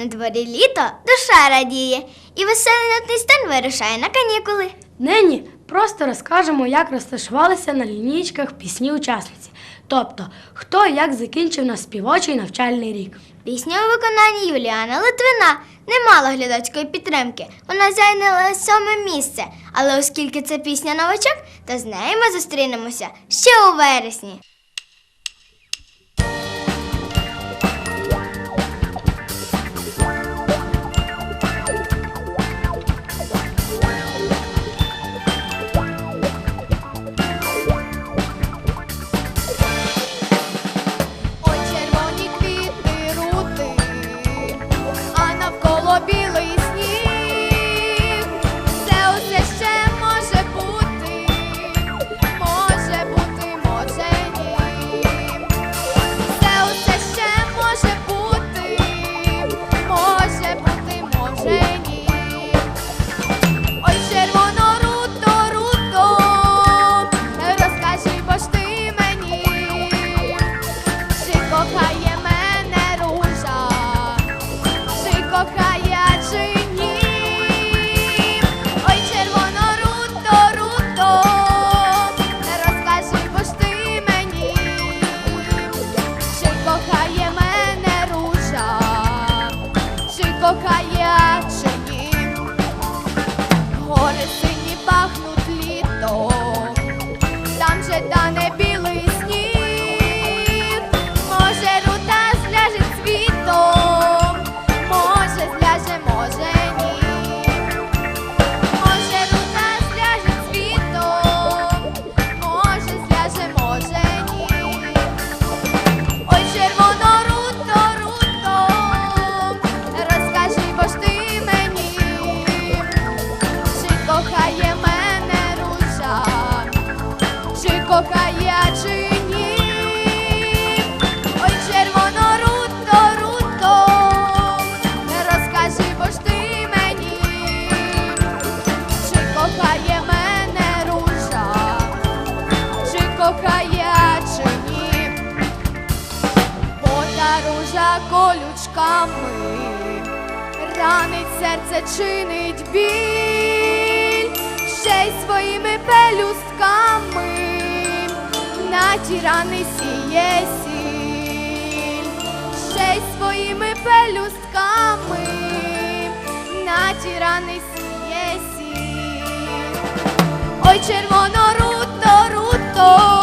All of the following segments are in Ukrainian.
На дворі літо душа радіє і веселий нотний стан вирушає на канікули. Нині просто розкажемо, як розташувалися на лінійках пісні учасниці, тобто хто як закінчив на співочий навчальний рік. Пісня у виконанні Юліана Литвина не мала глядацької підтримки. Вона зайняла сьоме місце. Але оскільки це пісня новачок, то з нею ми зустрінемося ще у вересні. єсіль, ще й своїми пелюстками натіраний єсіль. Ой, червоно руто, руто.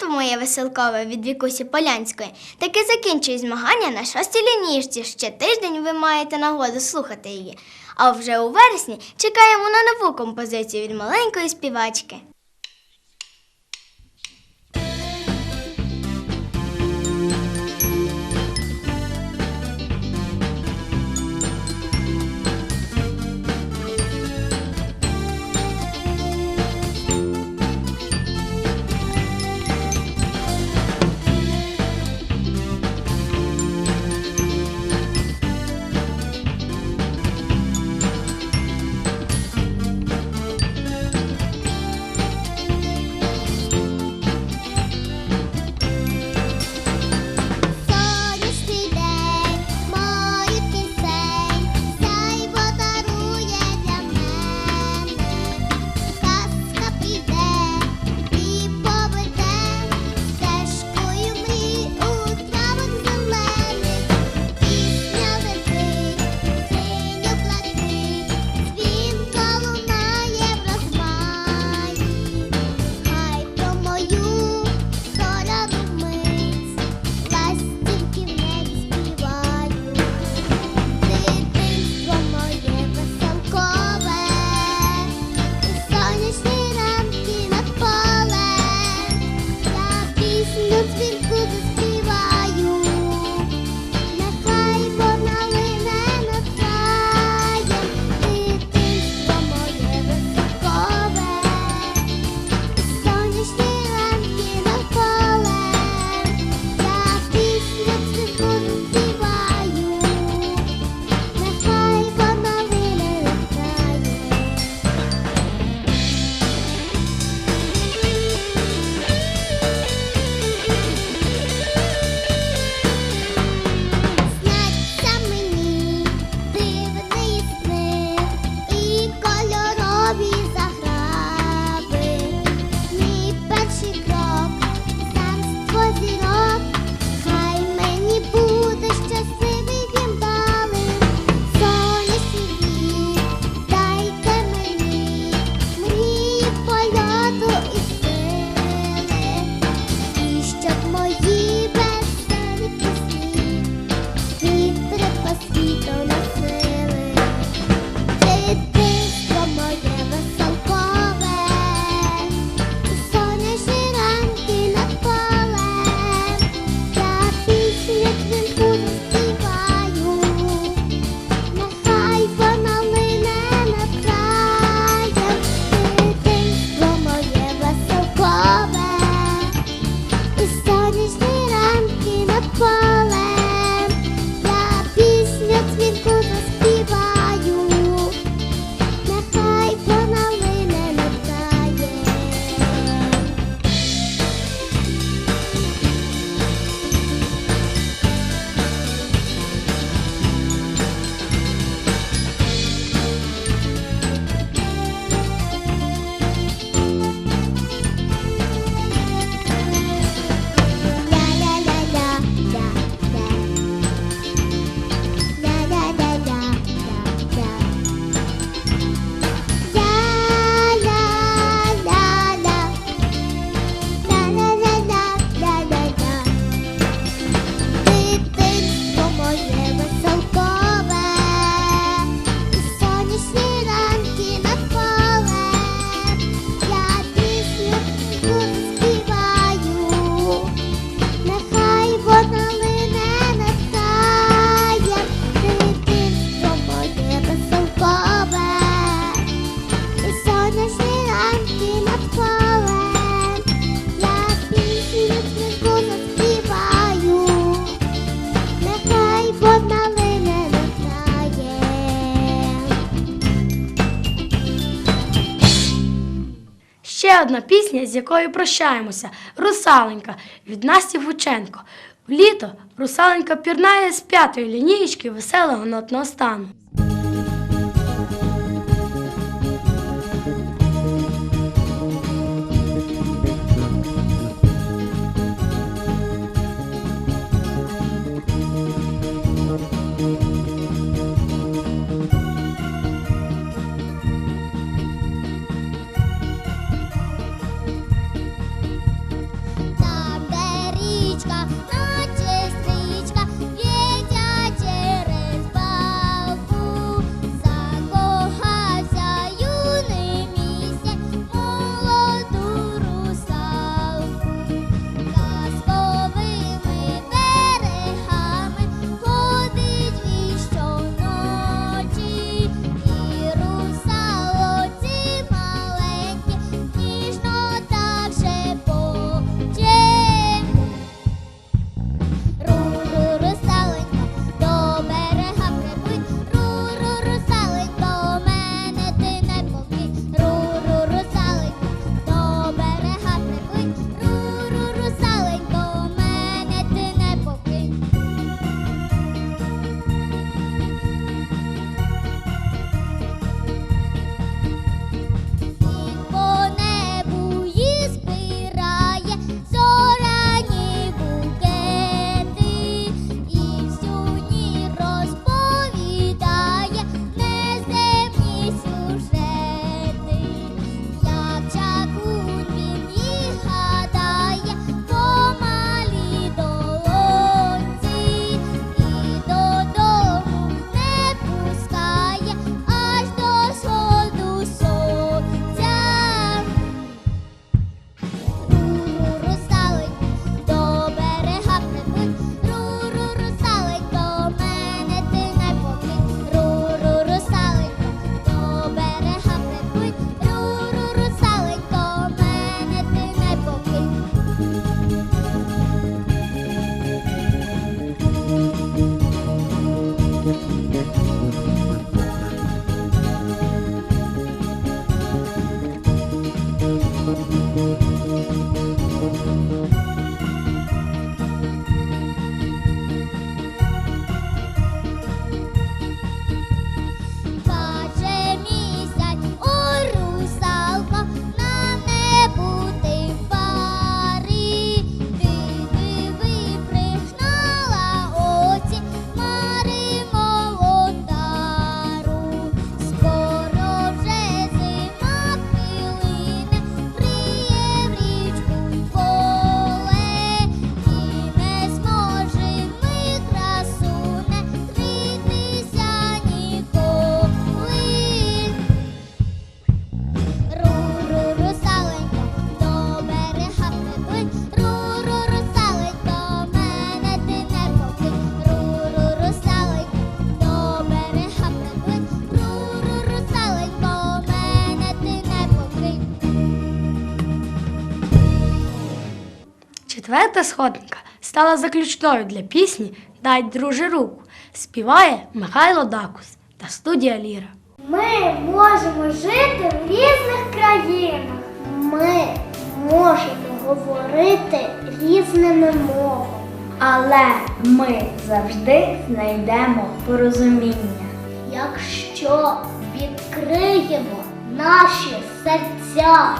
Дитинство моє веселкове від вікусі Полянської таки закінчує змагання на шостій лінійці. Ще тиждень ви маєте нагоду слухати її. А вже у вересні чекаємо на нову композицію від маленької співачки. Ще одна пісня, з якою прощаємося Русаленька від Насті Вученко. Літо русаленька пірнає з п'ятої лінієчки веселого нотного стану. Четверта сходинка стала заключною для пісні Дай друже руку. Співає Михайло Дакус та студія Ліра. Ми можемо жити в різних країнах. Ми можемо говорити різними мовами. Але ми завжди знайдемо порозуміння. Якщо відкриємо наші серця,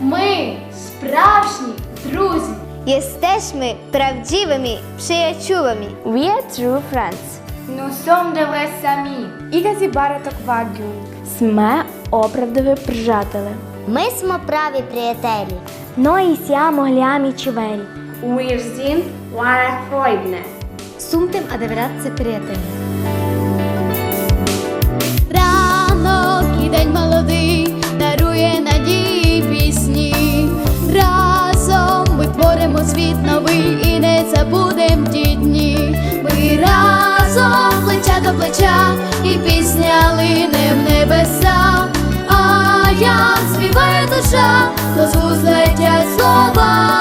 Ми справжні друзі. Jesteśmy prawdziwymi przyjaciółmi. We are true friends. Nous sommes de les amis. Ігазі бараток вагю. Сме оправдові приятели. ми смо праві приятелі. Но і сямо глями чувері. Wir sind wahre Freunde. Сумтем адеврятце приятелі. Ранок і день молодий дарує надії світ новий і не забудем ті дні. Ми разом плеча до плеча, і пісня лине в небеса. А як співає душа, то з слова.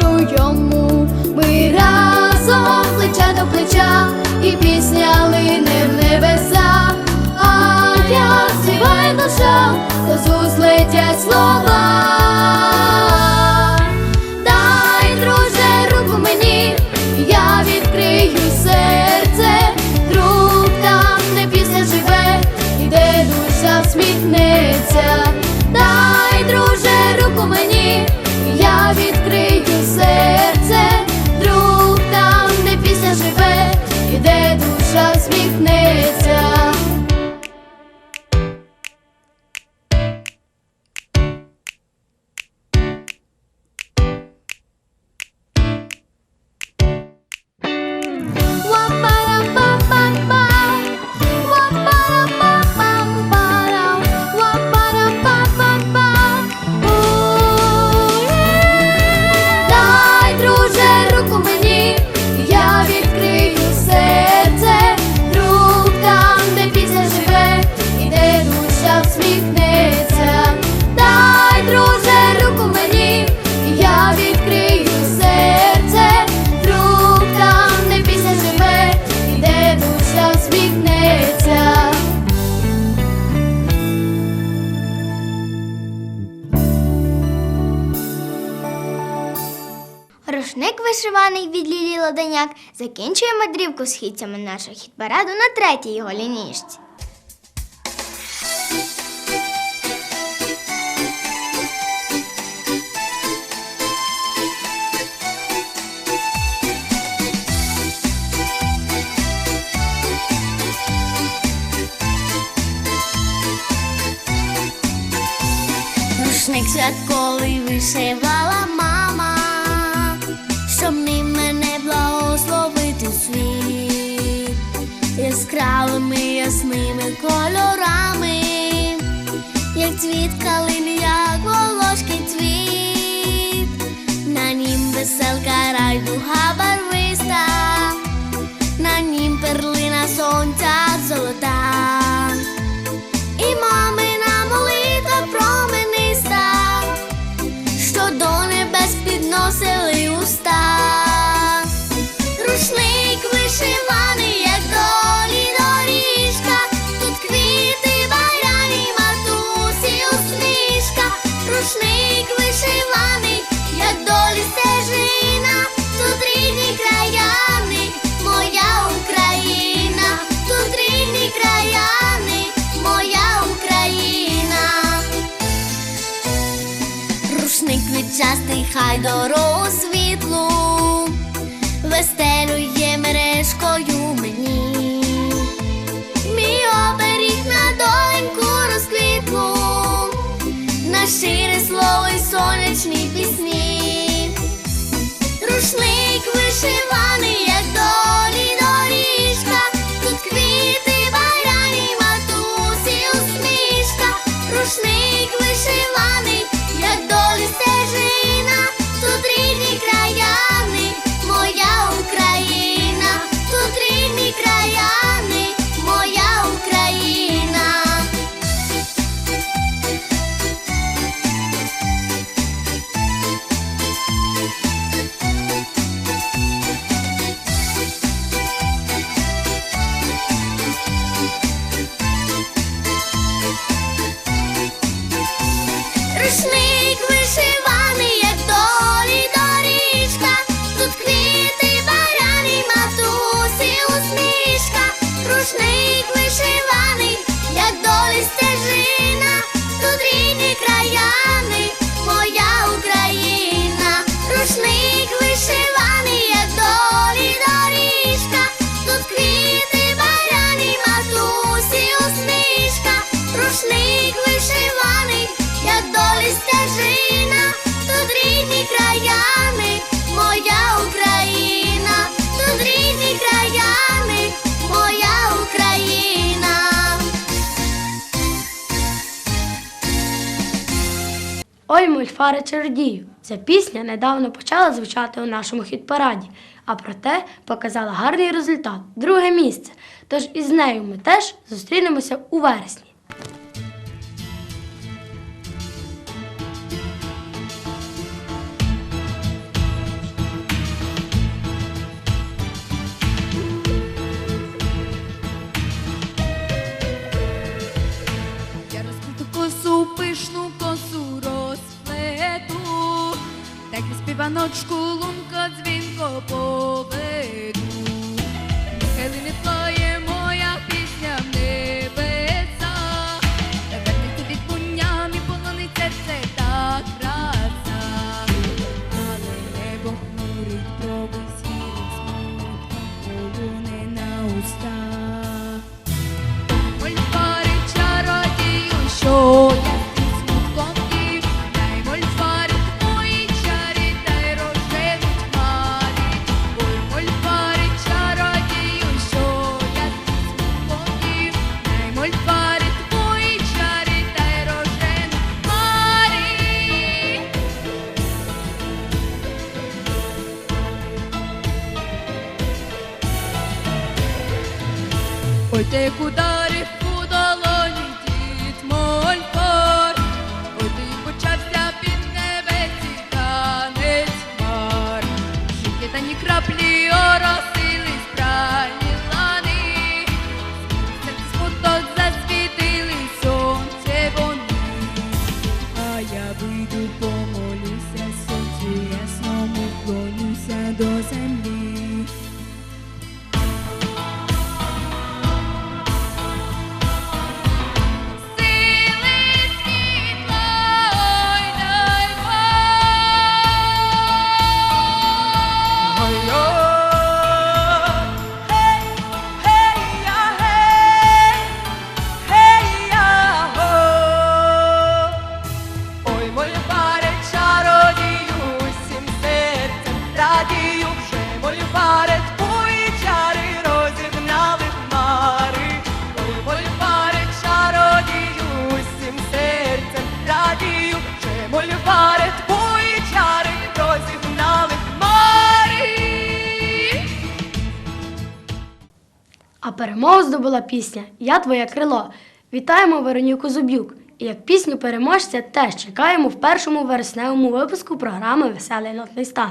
Допоможу йому. Ми разом плече до плеча, і пісня лине в небеса, а я співаю душа, то з летять слова. Ладаняк закінчує мандрівку східцями нашого хіт-параду на третій його лінійці. Рушник святковий вишивала мама, кольорами, як цвіт калини, як волошки цвіт, на нім веселка райдуга барвиста, на нім перлина сонця золота. Квітчастий, до розсвітлу світлу, вестелює мережкою мені. Мій оберіг на доленьку розквітлу, на щире слово й сонячні пісні. Рушник вишиваний, рідні Ой, мульфари чародію. Ця пісня недавно почала звучати у нашому хіт-параді, а проте показала гарний результат друге місце. Тож із нею ми теж зустрінемося у вересні. Яночку була пісня Я твоє крило. Вітаємо Вероніку Зуб'юк. І як пісню переможця теж чекаємо в першому вересневому випуску програми Веселий нотний стан.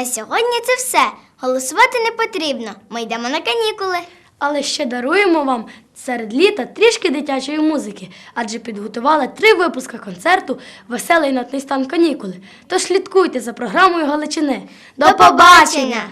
На сьогодні це все. Голосувати не потрібно. Ми йдемо на канікули. Але ще даруємо вам серед літа трішки дитячої музики, адже підготували три випуска концерту Веселий нотний стан канікули. Тож слідкуйте за програмою Галичини. До побачення!